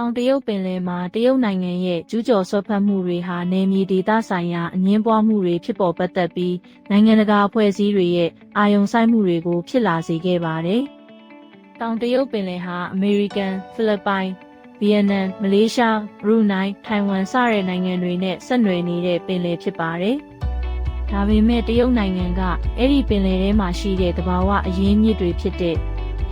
တောင်တရုတ်ပင်လယ်မှာတရုတ်နိုင်ငံရဲ့ကျူးကျော်ဆွတ်ဖက်မှုတွေဟာနယ်မြေဒေသဆိုင်ရာအငင်းပွားမှုတွေဖြစ်ပေါ်ပတ်သက်ပြီးနိုင်ငံတကာအဖွဲ့အစည်းတွေရဲ့အာရုံစိုက်မှုတွေကိုဖြစ်လာစေခဲ့ပါတယ်။တောင်တရုတ်ပင်လယ်ဟာအမေရိကန်၊ဖိလစ်ပိုင်၊ဗီယက်နမ်၊မလေးရှား၊ဘရူနိုင်း၊ထိုင်ဝမ်စတဲ့နိုင်ငံတွေနဲ့ဆက်နွယ်နေတဲ့ပင်လယ်ဖြစ်ပါတယ်။ဒါပေမဲ့တရုတ်နိုင်ငံကအဲ့ဒီပင်လယ်ထဲမှာရှိတဲ့သဘာဝအရင်းမြစ်တွေဖြစ်တဲ့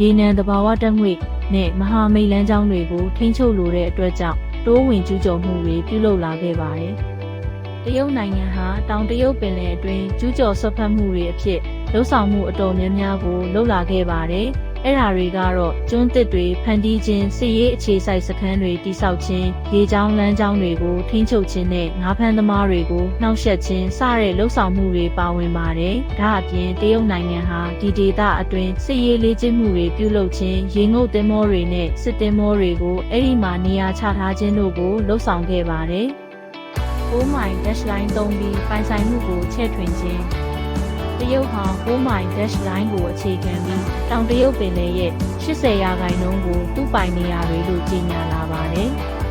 ရေနံသဘာဝဓာတ်ငွေ့ နဲ့မဟာမိတ်လမ်းကြောင်းတွေကိုထိန်းချုပ်လိုတဲ့အတွက်ကြောင့်တိုးဝင်ကျူးကျော်မှုတွေပြုလုပ်လာခဲ့ပါတယ်။တရုတ်နိုင်ငံဟာတောင်တရုတ်ပင်လယ်အတွင်းကျူးကျော်ဆွတ်ဖက်မှုတွေအဖြစ်လှုပ်ဆောင်မှုအတော်များများကိုလှုပ်လာခဲ့ပါတယ်။ အဲ့ဓာတွေကတော့ကျွန်းတစ်တွေဖန်တီးခြင်းစစ်ရေးအခြေစိုက်စခန်းတွေတိစောက်ခြင်းရေကြောင်းလမ်းကြောင်းတွေကိုထိန်းချုပ်ခြင်းနဲ့ငါးဖမ်းသမားတွေကိုနှောက်ယှက်ခြင်းစတဲ့လှုပ်ဆောင်မှုတွေပါဝင်ပါတယ်။ဒါအပြင်တရုတ်နိုင်ငံဟာဒီဒေသအတွင်းစစ်ရေးလေ့ကျင့်မှုတွေပြုလုပ်ခြင်းရေငုပ်သင်္ဘောတွေနဲ့စစ်သင်္ဘောတွေကိုအဲ့ဒီမှာနေရာချထားခြင်းတို့ကိုလှုပ်ဆောင်ခဲ့ပါတယ်။9မိုင် dash line သုံးပြီးပိုင်ဆိုင်မှုကိုချဲ့ထွင်ခြင်း တရုတ်ဟာ9မိုင် dash line ကိုအခြေခံပြီးတောင်တရုတ်ပင်လယ်ရဲ့80ရာခိုင်နှုန်းကိုသူ့ပိုင်နေရာတွေလို့ကြေညာလာပါတယ်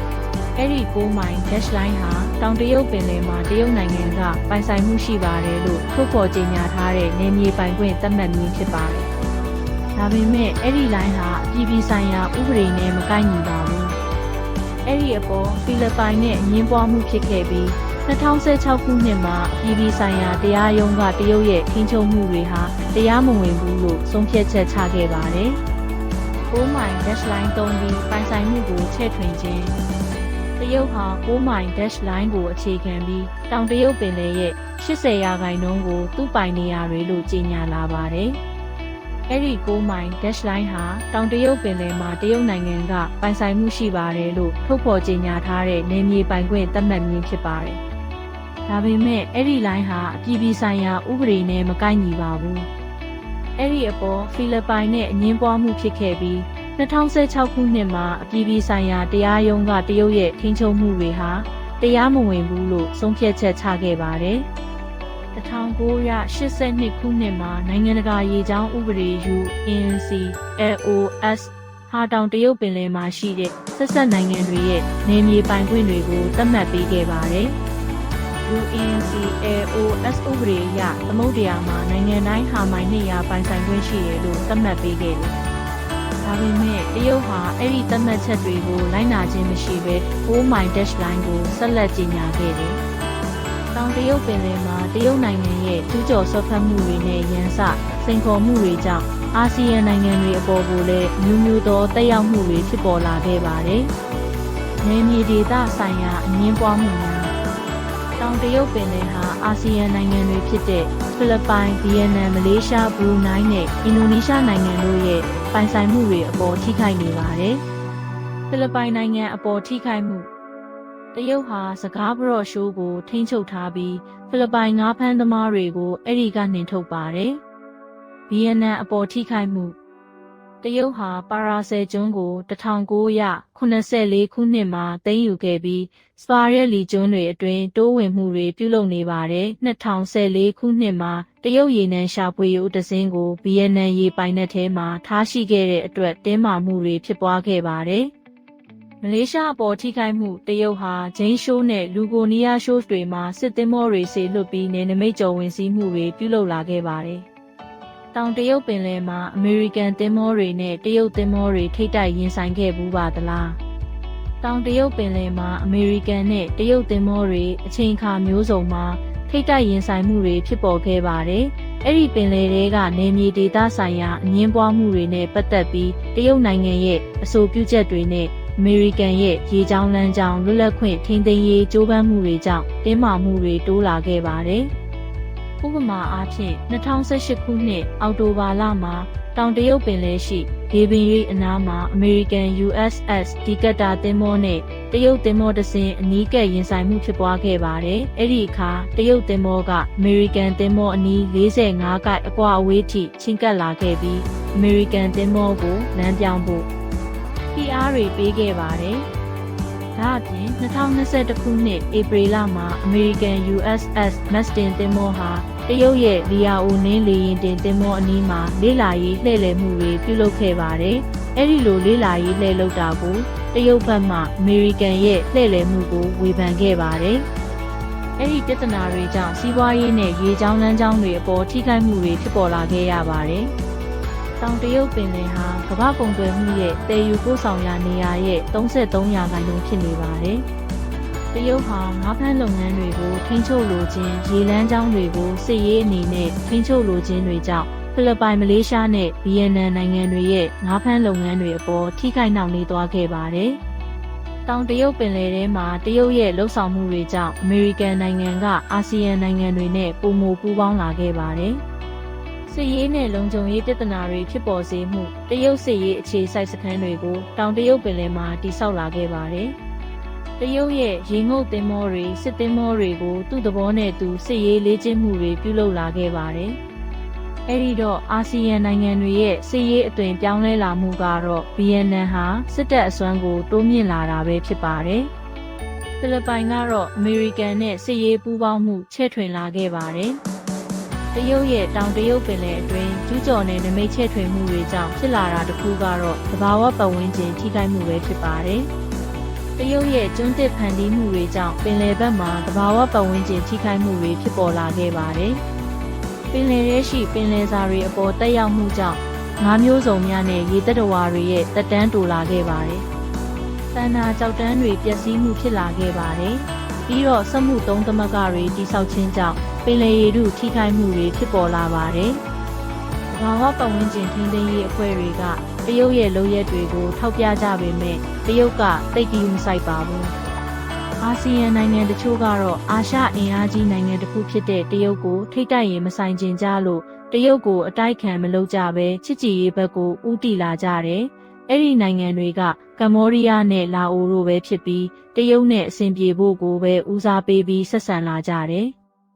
။အဲ့ဒီ9မိုင် dash line ဟာတောင်တရုတ်ပင်လယ်မှာတရုတ်နိုင်ငံကပိုင်ဆိုင်မှုရှိပါတယ်လို့ထုတ်ဖော်ကြေညာထားတဲ့နယ်မြေပိုင်ခွင့်သတ်မှတ်မည်ဖြစ်ပါတယ်။ဒါပေမဲ့အဲ့ဒီ line ဟာအပြည်ပြည်ဆိုင်ရာဥပဒေနဲ့မကိုက်ညီပါဘူး။အဲ့ဒီအပေါ်ဖိလစ်ပိုင်နဲ့အငင်းပွားမှုဖြစ်ခဲ့ပြီး 2016ခုနှစ်မှာပြည်ပြည်ဆိုင်ရာတရားရုံးကတရုတ်ရဲ့ထိန်းချုပ်မှုတွေဟာတရားမဝင်ဘူးလို့ဆုံးဖြတ်ချက်ချခဲ့ပါတယ်။9မိုင် dash line သုံးပြီးပိုင်ဆိုင်မှုကိုချဲ့ထွင်ခြင်းတရုတ်ဟာ9မိုင် dash line ကိုအခြေခံပြီးတောင်တရုတ်ပင်လယ်ရဲ့80ရာခိုင်နှုန်းကိုသူ့ပိုင်နေရာတွေလို့ကြေညာလာပါတယ်။အဲ့ဒီ9မိုင် dash line ဟာတောင်တရုတ်ပင်လယ်မှာတရုတ်နိုင်ငံကပိုင်ဆိုင်မှုရှိပါတယ်လို့ထုတ်ဖော်ကြေညာထားတဲ့နယ်မြေပိုင်ခွင့်သတ်မှတ်မည်ဖြစ်ပါတယ်။ ဒါပေမဲ့အဲ့ဒီ line ဟာအပြည်ပြည်ဆိုင်ရာဥပဒေနဲ့မကိုက်ညီပါဘူး။အဲ့ဒီအပေါ်ဖိလစ်ပိုင်နဲ့အငင်းပွားမှုဖြစ်ခဲ့ပြီး2016ခုနှစ်မှာအပြည်ပြည်ဆိုင်ရာတရားရုံးကတရုတ်ရဲ့ထိန်းချုပ်မှုတွေဟာတရားမဝင်ဘူးလို့ဆုံးဖြတ်ချက်ချခဲ့ပါတယ်။1982ခုနှစ်မှာနိုင်ငံတကာရေကြောင်းဥပဒေ UNC LOS ဟာတောင်တရုတ်ပင်လယ်မှာရှိတဲ့ဆက်ဆက်နိုင်ငံတွေရဲ့နယ်မြေပိုင်ခွင့်တွေကိုသတ်မှတ်ပေးခဲ့ပါတယ်။ UNCLOS ဥပဒေအရသမုဒ္ဒရာမှာနိုင်ငံတိုင်းဟာမိုင်200ပိုင်ဆိုင်ခွင့်ရှိတယ်လို့သတ်မှတ်ပေးခဲ့တယ်။ဒါပေမဲ့တရုတ်ဟာအဲ့ဒီသတ်မှတ်ချက်တွေကိုလိုက်နာခြင်းမရှိဘဲ9မိုင် dash line ကိုဆက်လက်ကြီးညာခဲ့တယ်။တောင်တရုတ်ပင်လယ်မှာတရုတ်နိုင်ငံရဲ့ကျူးကျော်ဆွတ်ဖက်မှုတွေနဲ့ရန်စစိန်ခေါ်မှုတွေကြောင့်အာဆီယံနိုင်ငံတွေအပေါ်ကိုလည်းမျိုးမျိုးသောတက်ရောက်မှုတွေဖြစ်ပေါ်လာခဲ့ပါတယ်။နယ်မြေဒေသဆိုင်ရာအငင်းပွားမှုများ တောင်တရုတ်ပင်လယ်ဟာအာဆီယံနိုင်ငံတွေဖြစ်တဲ့ဖိလစ်ပိုင်၊ဗီယက်နမ်၊မလေးရှား၊ဘရူနိုင်းနဲ့အင်ဒိုနီးရှားနိုင်ငံတို့ရဲ့ပိုင်ဆိုင်မှုတွေအပေါ်ထိခိုက်နေပါတယ်။ဖိလစ်ပိုင်နိုင်ငံအပေါ်ထိခိုက်မှုတရုတ်ဟာစကားဘရော့ရှိုးကိုထိန်းချုပ်ထားပြီးဖိလစ်ပိုင်ငါးဖမ်းသမားတွေကိုအဲ့ဒီကနှင်ထုတ်ပါတယ်။ဗီယက်နမ်အပေါ်ထိခိုက်မှု တရုတ်ဟာပါရာဆယ်ကျွန်းကို1984ခုနှစ်မှာသိမ်းယူခဲ့ပြီးစပါရက်လီကျွန်းတွေအတွင်းတိုးဝင်မှုတွေပြုလုပ်နေပါတယ်2014ခုနှစ်မှာတရုတ်ရေနံရှာဖွေရေးတစင်းကိုဗီယက်နမ်ရေပိုင်နက်ထဲမှာထားရှိခဲ့တဲ့အတွက်တင်းမာမှုတွေဖြစ်ပွားခဲ့ပါတယ်မလေးရှားအပေါ်ထိခိုက်မှုတရုတ်ဟာဂျိန်းရှိုးနဲ့လူကိုနီးယားရှိုးတွေမှာစစ်သင်္ဘောတွေဆေလွတ်ပြီးနေနမိတ်ကျော်ဝင်စည်းမှုတွေပြုလုပ်လာခဲ့ပါတယ်။ တောင်တရုတ်ပင်လယ်မှာအမေရိကန်သင်္ဘောတွေနဲ့တရုတ်သင်္ဘောတွေထိတ်တိုက်ရင်ဆိုင်ခဲ့ဘူးပါသလားတောင်တရုတ်ပင်လယ်မှာအမေရိကန်နဲ့တရုတ်သင်္ဘောတွေအချိန်အခါမျိုးစုံမှာထိတ်တိုက်ရင်ဆိုင်မှုတွေဖြစ်ပေါ်ခဲ့ပါတယ်အဲ့ဒီပင်လယ်တွေကနေမြေဒေသဆိုင်ရာအငင်းပွားမှုတွေနဲ့ပတ်သက်ပြီးတရုတ်နိုင်ငံရဲ့အဆိုပြုချက်တွေနဲ့အမေရိကန်ရဲ့ရေကြောင်းလမ်းကြောင်းလွတ်လပ်ခွင့်ထိန်းသိမ်းရေးကြိုးပမ်းမှုတွေကြောင့်တင်းမာမှုတွေတိုးလာခဲ့ပါတယ်။ ဥပမာအားဖြင့်2018ခုနှစ်အောက်တိုဘာလမှာတောင်တရုတ်ပင်လယ်ရှိဒေဘင်ရိအနားမှာ American USS ဒီကတာသင်္ဘောနဲ့တရုတ်သင်္ဘောတစ်စင်းအနီးကပ်ရင်ဆိုင်မှုဖြစ်ပွားခဲ့ပါတယ်။အဲ့ဒီအခါတရုတ်သင်္ဘောက American သင်္ဘောအနီး45ကိုက်အကွာအဝေးထိချင်းကပ်လာခဲ့ပြီး American သင်္ဘောကိုလမ်းပြောင်းဖို့ PR တွေပေးခဲ့ပါတယ်။ဒါအပြင်2021ခုနှစ်ဧပြီလမှာ American USS Mastin သင်္ဘောဟာ တရုတ်ရဲ့လီယာအိုနင်းလေယာဉ်တင်သင်္ဘောအနီးမှာလေးလာရေးလှည့်လည်မှုတွေပြုလုပ်ခဲ့ပါတယ်။အဲဒီလိုလေးလာရေးလှည့်လုပ်တာကိုတတရုတ်ဘက်မှအမေရိကန်ရဲ့လှည့်လည်မှုကိုဝေဖန်ခဲ့ပါတယ်။အဲ့ဒီပြဿနာတွေကြောင့်စီးပွားရေးနဲ့ရေကြောင်းလမ်းကြောင်းတွေအပေါ်ထိခိုက်မှုတွေဖြစ်ပေါ်လာခဲ့ရပါတယ်။တောင်တရုတ်ပင်လယ်ဟာကမ္ဘာပုံသွယ်မှုရဲ့တည်ယူပို့ဆောင်ရာနေရာရဲ့33ရာခိုင်နှုန်းဖြစ်နေပါတယ်။ တရုတ်ဟာငါးဖမ်းလုပ်ငန်းတွေကိုထိန်းချုပ်လိုခြင်းရေလမ်းကြောင်းတွေကိုစစ်ရေးအနေနဲ့ထိန်းချုပ်လိုခြင်းတွေကြောင့်ဖိလစ်ပိုင်မလေးရှားနဲ့ဗီယက်နမ်နိုင်ငံတွေရဲ့ငါးဖမ်းလုပ်ငန်းတွေအပေါ်ထိခိုက်နှောင့်နှေးသွားခဲ့ပါတယ်။တောင်တရုတ်ပင်လယ်ထဲမှာတရုတ်ရဲ့လှုပ်ဆောင်မှုတွေကြောင့်အမေရိကန်နိုင်ငံကအာဆီယံနိုင်ငံတွေနဲ့ပုံမူပူးပေါင်းလာခဲ့ပါတယ်။စစ်ရေးနဲ့လုံခြုံရေးပြဿနာတွေဖြစ်ပေါ်စေမှုတရုတ်စစ်ရေးအခြေစိုက်စခန်းတွေကိုတောင်တရုတ်ပင်လယ်မှာတိစောက်လာခဲ့ပါတယ်။ တရုတ်ရဲ့ရေငုပ်သင်္ဘောတွေစစ်သင်္ဘောတွေကိုသူ့သဘောနဲ့သူစစ်ရေးလေ့ကျင့်မှုတွေပြုလုပ်လာခဲ့ပါတယ်။အဲ့ဒီတော့အာဆီယံနိုင်ငံတွေရဲ့စစ်ရေးအသွင်ပြောင်းလဲလာမှုကတော့ဗီယက်နမ်ဟာစစ်တပ်အစွမ်းကိုတိုးမြင့်လာတာပဲဖြစ်ပါတယ်။ဖိလစ်ပိုင်ကတော့အမေရိကန်နဲ့စစ်ရေးပူးပေါင်းမှုချဲ့ထွင်လာခဲ့ပါတယ်။တရုတ်ရဲ့တောင်တရုတ်ပင်လယ်အတွင်းကျူးကျော်တဲ့နမိတ်ချဲ့ထွင်မှုတွေကြောင့်ဖြစ်လာတာတစ်ခုကတော့သဘာဝပတ်ဝန်းကျင်ထိခိုက်မှုပဲဖြစ်ပါတယ်။ တရုတ်ရဲ့ကျွန်းတစ်ဖန်တီးမှုတွေကြောင့်ပင်လယ်ဘက်မှာသဘာဝပတ်ဝန်းကျင်ထိခိုက်မှုတွေဖြစ်ပေါ်လာခဲ့ပါတယ်။ပင်လယ်ထဲရှိပင်လယ်စာတွေအပေါ်တက်ရောက်မှုကြောင့်ငါးမျိုးစုံများနဲ့ရေသက်တဝါတွေရဲ့တက်တန်းတိုလာခဲ့ပါတယ်။တန်နာကြောက်တန်းတွေပျက်စီးမှုဖြစ်လာခဲ့ပါတယ်။ပြီးတော့စက်မှုသုံးသမဂတွေတိဆောက်ခြင်းကြောင့်ပင်လယ်ရေထုထိခိုက်မှုတွေဖြစ်ပေါ်လာပါတယ်။ဘာဝပတ်ဝန်းကျင်ထိန်းသိမ်းရေးအဖွဲ့တွေက တရုတ်ရဲ့လုပ်ရက်တွေကိုထောက်ပြကြပေမဲ့တရုတ်ကတိတ်ကြီးမဆိုင်ပါဘူး။အာဆီယံနိုင်ငံတချို့ကတော့အာရှအင်အားကြီးနိုင်ငံတစ်ခုဖြစ်တဲ့တရုတ်ကိုထိတ်တိုက်ရင်မဆိုင်ကျင်ကြလို့တရုတ်ကိုအတိုက်ခံမလုပ်ကြပဲချစ်ကြည်ရေးဘက်ကိုဦးတည်လာကြတယ်။အဲ့ဒီနိုင်ငံတွေကကမ္ဘောဒီးယားနဲ့လာအိုတို့ပဲဖြစ်ပြီးတရုတ်နဲ့အဆင်ပြေဖို့ကိုပဲဦးစားပေးပြီးဆက်ဆံလာကြတယ်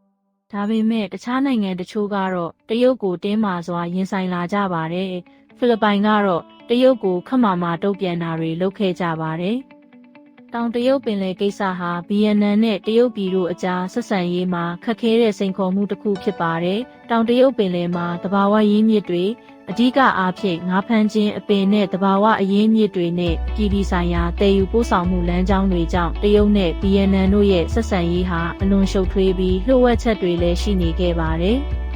။ဒါပေမဲ့တခြားနိုင်ငံတချို့ကတော့တရုတ်ကိုတင်းမာစွာရင်ဆိုင်လာကြပါတယ်။ ဖိလစ်ပိုင်ကတော့တရုတ်ကိုခက်မာမာတုံ့ပြန်တာတွေလုပ်ခဲ့ကြပါတယ်။တောင်တရုတ်ပင်လယ်ကိစ္စဟာဗီယက်နမ်နဲ့တရုတ်ပြည်တို့အကြားဆက်ဆံရေးမှာခက်ခဲတဲ့စိန်ခေါ်မှုတစ်ခုဖြစ်ပါတယ်။တောင်တရုတ်ပင်လယ်မှာတဘာဝရင်းမြစ်တွေအဓိကအားဖြင့်ငါးဖမ်းခြင်းအပင်နဲ့တဘာဝအရင်းမြစ်တွေနဲ့ပြည်ပြည်ဆိုင်ရာတည်ယူပို့ဆောင်မှုလမ်းကြောင်းတွေကြောင့်တရုတ်နဲ့ဗီယက်နမ်တို့ရဲ့ဆက်ဆံရေးဟာအလွန်ရှုပ်ထွေးပြီးလှုပ်ဝက်ချက်တွေလည်းရှိနေခဲ့ပါတယ်။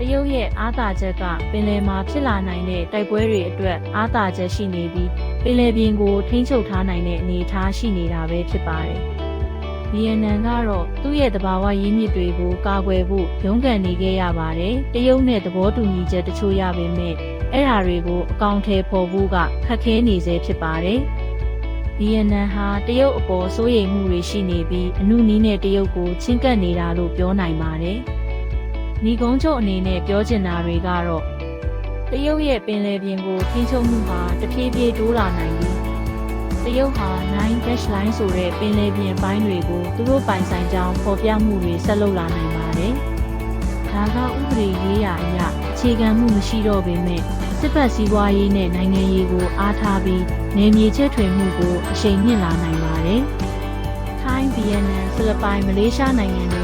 တရုတ်ရဲ့အားသာချက်ကပင်လယ်မှာဖြစ်လာနိုင်တဲ့တိုက်ပွဲတွေအတွက်အားသာချက်ရှိနေပြီးပင်လယ်ပြင်ကိုထိန်းချုပ်ထားနိုင်တဲ့အနေအထားရှိနေတာပဲဖြစ်ပါတယ်။ဗီယက်နမ်ကတော့သူ့ရဲ့တဘာဝရင်းမြစ်တွေကိုကာကွယ်ဖို့ရုန်းကန်နေခဲ့ရပါတယ်။တရုတ်နဲ့သဘောတူညီချက်တချို့ရပေမဲ့အဲ့ဓာတွေကိုအကောင့်ထဲပေါ်ဖို့ကခက်ခဲနေစေဖြစ်ပါတယ်။ဗီယက်နမ်ဟာတရုတ်အပေါ်စိုးရိမ်မှုတွေရှိနေပြီးအနုနီးနဲ့တရုတ်ကိုချင်းကပ်နေတာလို့ပြောနိုင်ပါတယ်။ ညီကုန်းချုပ်အနေနဲ့ပြောချင်တာတွေကတော့တရုတ်ရဲ့ပင်လယ်ပြင်ကိုထိန်းချုပ်မှုဟာတဖြည်းဖြည်းတိုးလာနိုင်ပြီးတရုတ်ဟာ9 dash line ဆိုတဲ့ပင်လယ်ပြင်ပိုင်းတွေကိုသူတို့ပိုင်ဆိုင်ကြောင်းဖော်ပြမှုတွေဆက်လုပ်လာနိုင်ပါတယ်။ဒါကဥပဒေရေးရာအရအခြေခံမှုမရှိတော့ပေမဲ့စစ်ပတ်စည်းဝါးရေးနဲ့နိုင်ငံရေးကိုအားထားပြီးနယ်မြေချဲ့ထွင်မှုကိုအရှိန်မြင့်လာနိုင်ပါတယ်။ထိုင်း၊ဗီယက်နမ်၊ဖိလစ်ပိုင်၊မလေးရှားနိုင်ငံ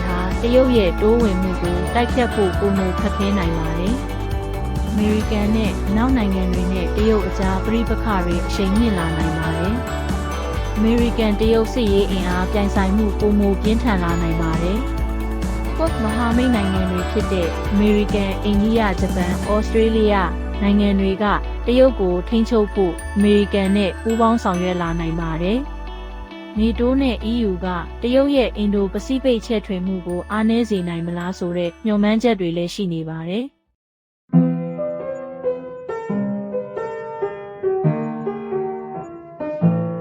တွေဟာတရုတ်ရဲ့တိုးဝင်မှုကိုတိုက်ဖြတ်ဖို့ပုံမခက်ခဲနိုင်ပါတယ်။အမေရိကန်နဲ့နောက်နိုင်ငံတွေနဲ့တရုတ်အကြားပြိပခါတွေအရှိန်မြင့်လာနိုင်ပါတယ်။အမေရိကန်တရုတ်စစ်ရေးအင်အားပြိုင်ဆိုင်မှုပုံမပြင်းထန်လာနိုင်ပါတယ်။ကွတ်မဟာမိတ်နိုင်ငံတွေဖြစ်တဲ့အမေရိကန်၊အိန္ဒိယ၊ဂျပန်၊ဩစတြေးလျနိုင်ငံတွေကတရုတ်ကိုထိန်းချုပ်ဖို့အမေရိကန်နဲ့ပူးပေါင်းဆောင်ရွက်လာနိုင်ပါတယ်။ နေတိုးနဲ့ EU ကတရုတ်ရဲ့အင်ဒိုပစိဖိတ်ချဲ့ထွင်မှုကိုအားနည်းစေနိုင်မလားဆိုတဲ့ညှော်မှန်းချက်တွေလည်းရှိနေပါတယ်။